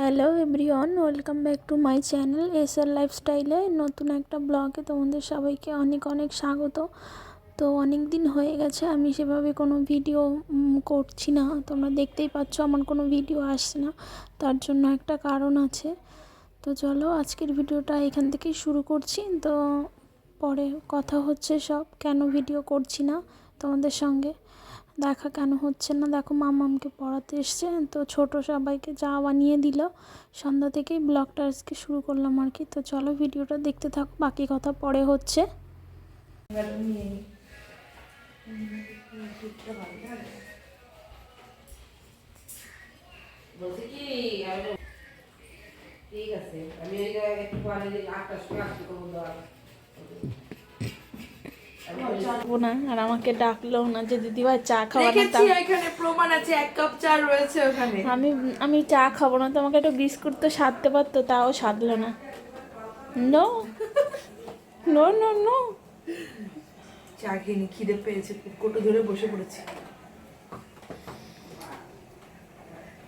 Hello everyone welcome back to my channel S R লাইফস্টাইলে নতুন একটা ব্লগে তোমাদের সবাইকে অনেক অনেক স্বাগত। তো অনেক দিন হয়ে গেছে, আমি সেভাবে কোনো ভিডিও করছি না। তোমরা দেখতেই পাচ্ছ আমার কোনো ভিডিও আসছে না, তার জন্য একটা কারণ আছে। তো চলো আজকের ভিডিওটা এখান থেকেই শুরু করছি। তো পরে কথা হচ্ছে সব, কেন ভিডিও করছি না তোমাদের সঙ্গে। দেখা কেন হচ্ছে না? দেখো মামামকে পড়াতে এসছে, তো ছোট সবাইকে চা বানিয়ে দিল। সন্ধ্যা থেকেই ব্লগটা আজকে শুরু করলাম আর কি। তো চলো ভিডিওটা দেখতে থাকো, বাকি কথা পরে হচ্ছে। ঠিক আছে, আমি একটু পরে আটটার সময় আসতে না আর আমাকে ডাকলো না যে দিদিভাই চা খাওয়া না এখানে প্রমাণ আছে এক কাপ চা রয়েছে ওখানে। আমি আমি চা খাব না তো আমাকে একটা বিস্কুট তো সাধতে পারতো তাও সাধলো না। নো নো নো নো চা খেয়ে খিদে পেয়েছে কোটো ধরে বসে পড়েছি।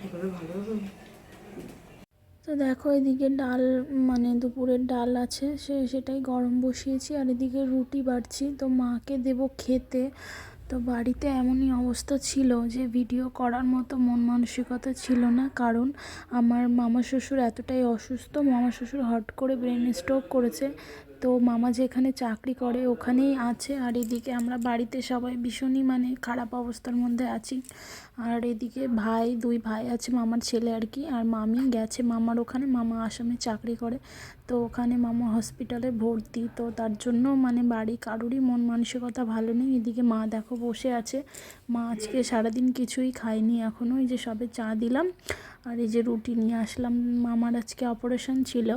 এভাবে ভালো হবে? তো দেখো এদিকে ডাল মানে দুপুরের ডাল আছে, সে সেটাই গরম বসিয়েছি, আর এদিকে রুটি বাড়ছি। তো মাকে দেব খেতে। তো বাড়িতে এমনই অবস্থা ছিল যে ভিডিও করার মতো মন মানসিকতা ছিল না, কারণ আমার মামা শ্বশুর এতটাই অসুস্থ মামা শ্বশুর হট করে ব্রেন স্ট্রোক করেছে। তো মামা যেখানে চাকরি করে ওখানেই আছে, আর এদিকে আমরা বাড়িতে সবাই ভীষণই মানে খারাপ অবস্থার মধ্যে আছি। আর এদিকে ভাই, দুই ভাই আছে, মামার ছেলে আর কি, আর মামি গেছে মামার ওখানে, মামা আসামে চাকরি করে। তো ওখানে মামা হসপিটালে ভর্তি, তো তার জন্য মানে বাড়ি কারোরই মন মানসিকতা ভালো নেই। এদিকে মা দেখো বসে আছে, মা আজকে সারাদিন কিছুই খায়নি এখনও ওই যে সবে চা দিলাম, আর এই যে রুটি নিয়ে আসলাম। মামার আজকে অপারেশন ছিল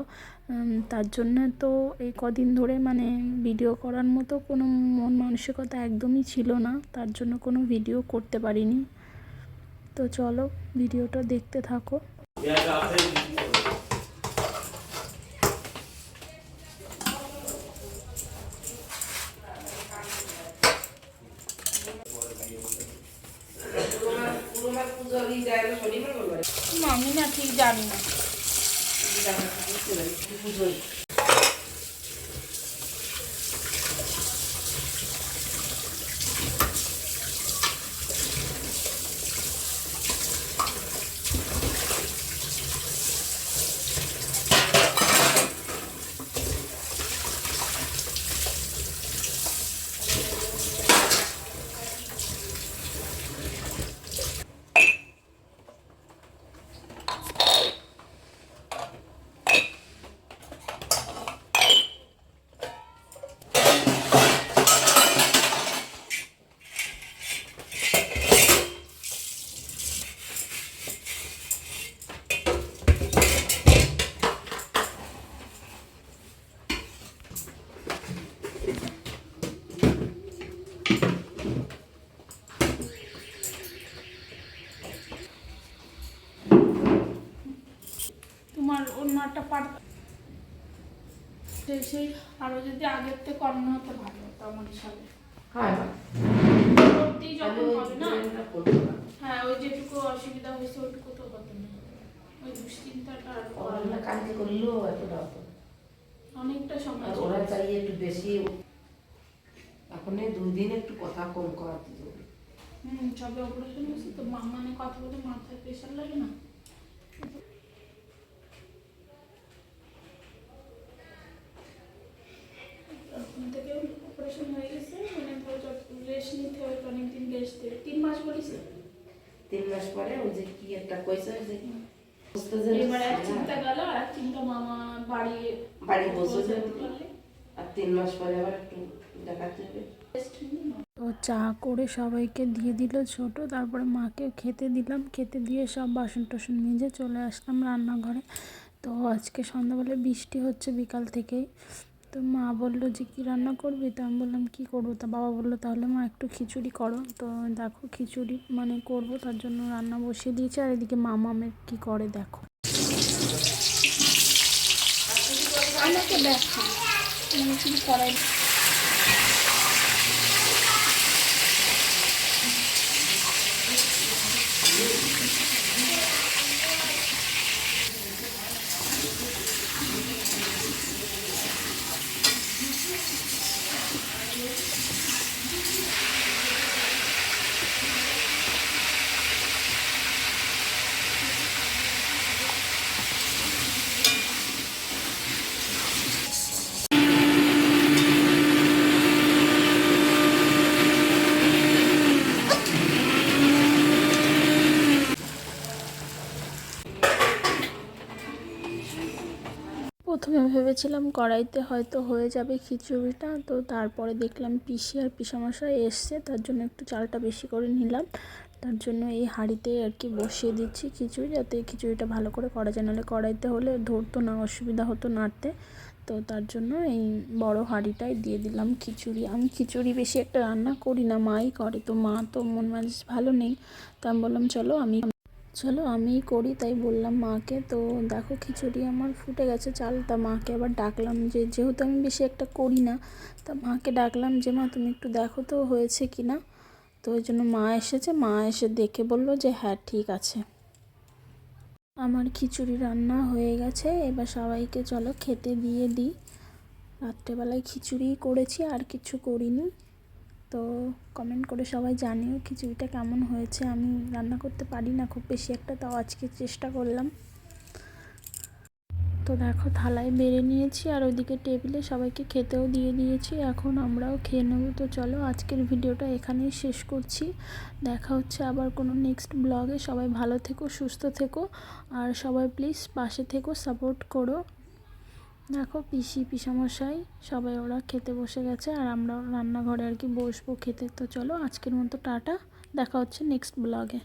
তার জন্য তো এই কদিন ধরে মানে ভিডিও করার মতো কোনো মন মানসিকতা একদমই ছিল না। তার জন্য কোনো ভিডিও করতে পারিনি। তো চলো ভিডিওটা দেখতে থাকো। মাস পুজো দিয়ে যায় না। শনিবার বলবে আমি না ঠিক তোমার অন্যটা পার সেই সেই আরও যদি আগের থেকে করানো হতো ভালো হতো আমার হিসাবে। হয় করতেই যখন হবে না? ডিজাইনটা করব না হ্যাঁ ওই যেটুকু অসুবিধা হয়েছে ওইটুকু তো হতো না। ওই দুশ্চিন্তাটা আর করা কালকে করলেও এতটা হতো অনেকটা সময় ওরা। চাই একটু বেশি এখন দুই দিন একটু কথা কম করাতে হুম সবে অপারেশন হয়েছে তো মা মানে কথা বলে মাথায় প্রেশার লাগে না তখন থেকে অপারেশন হয়ে গেছে মানে ধরো রেস্ট নিতে হয় অনেকদিন তিন মাস বলিস তিন মাস পরে ওই যে কি একটা কইছে যে এবার এক চিন্তা গেল আর এক চিন্তা মামা বাড়ি বাড়ি বসে বসে যাবে। থাকলে আর তিন মাস পরে আবার একটু দেখাতে হবে। Rest তো চা করে সবাইকে দিয়ে দিল ছোট তারপরে মাকে খেতে দিলাম। খেতে দিয়ে সব বাসন টাসন মেজে চলে আসলাম রান্নাঘরে। তো আজকে সন্ধ্যাবেলা বৃষ্টি হচ্ছে বিকাল থেকেই। তো মা বলল যে, কি রান্না করবি? তো আমি বললাম, কি করব? তা বাবা বলল, তাহলে মা একটু খিচুড়ি করো। তো দেখো খিচুড়ি মানে করব, তার জন্য রান্না বসিয়ে দিয়েছে। আর এদিকে মামামের কি করে দেখো। আমাকে দেখো করাই। প্রথমে ভেবেছিলাম কড়াইতে হয়তো হয়ে যাবে খিচুড়িটা, তো তারপরে দেখলাম পিসি আর পিসামশাই এসছে, তার জন্য একটু চালটা বেশি করে নিলাম। তার জন্য এই হাঁড়িতে আর কি বসিয়ে দিচ্ছি খিচুড়ি, যাতে খিচুড়িটা ভালো করে করা যায়, নাহলে কড়াইতে হলে ধরতো না, অসুবিধা হতো নাড়তে। তো তার জন্য এই বড় হাঁড়িটাই দিয়ে দিলাম খিচুড়ি। আমি খিচুড়ি বেশি একটা রান্না করি না, মাই করে, তো মা তো মন মেজাজ ভালো নেই, তো আমি বললাম, চলো আমি চলো আমিই করি, তাই বললাম মাকে। তো দেখো খিচুড়ি আমার ফুটে গেছে চালটা মাকে আবার ডাকলাম যে, যেহেতু আমি বেশি একটা করি না, তা মাকে ডাকলাম যে, মা, তুমি একটু দেখো তো হয়েছে কি না? তো ওই জন্য মা এসেছে, মা এসে দেখে বলল যে হ্যাঁ ঠিক আছে। আমার খিচুড়ি রান্না হয়ে গেছে, এবার সবাইকে চলো খেতে দিয়ে দিই। রাত্রেবেলায় খিচুড়ি করেছি, আর কিছু করিনি। তো কমেন্ট করে সবাই জানিও খিচুড়িটা কেমন হয়েছে। আমি রান্না করতে পারি না, খুব বেশি একটা, তাও আজকে চেষ্টা করলাম। তো দেখো, থালায় বেড়ে নিয়েছি আর ওইদিকে টেবিলে সবাইকে খেতেও দিয়ে দিয়েছি, এখন আমরাও খেয়ে নেব। তো চলো, আজকের ভিডিওটা এখানেই শেষ করছি। দেখা হচ্ছে আবার কোনো নেক্সট ব্লগে সবাই ভালো থেকো, সুস্থ থেকো, আর সবাই প্লিজ পাশে থেকো সাপোর্ট করো। দেখো পিসি, পিসামশাই, সবাই ওরা খেতে বসে গেছে আর আমরা রান্নাঘরে আর কি বসবো খেতে। তো চলো আজকের মতো টাটা, দেখা হচ্ছে নেক্সট ব্লগে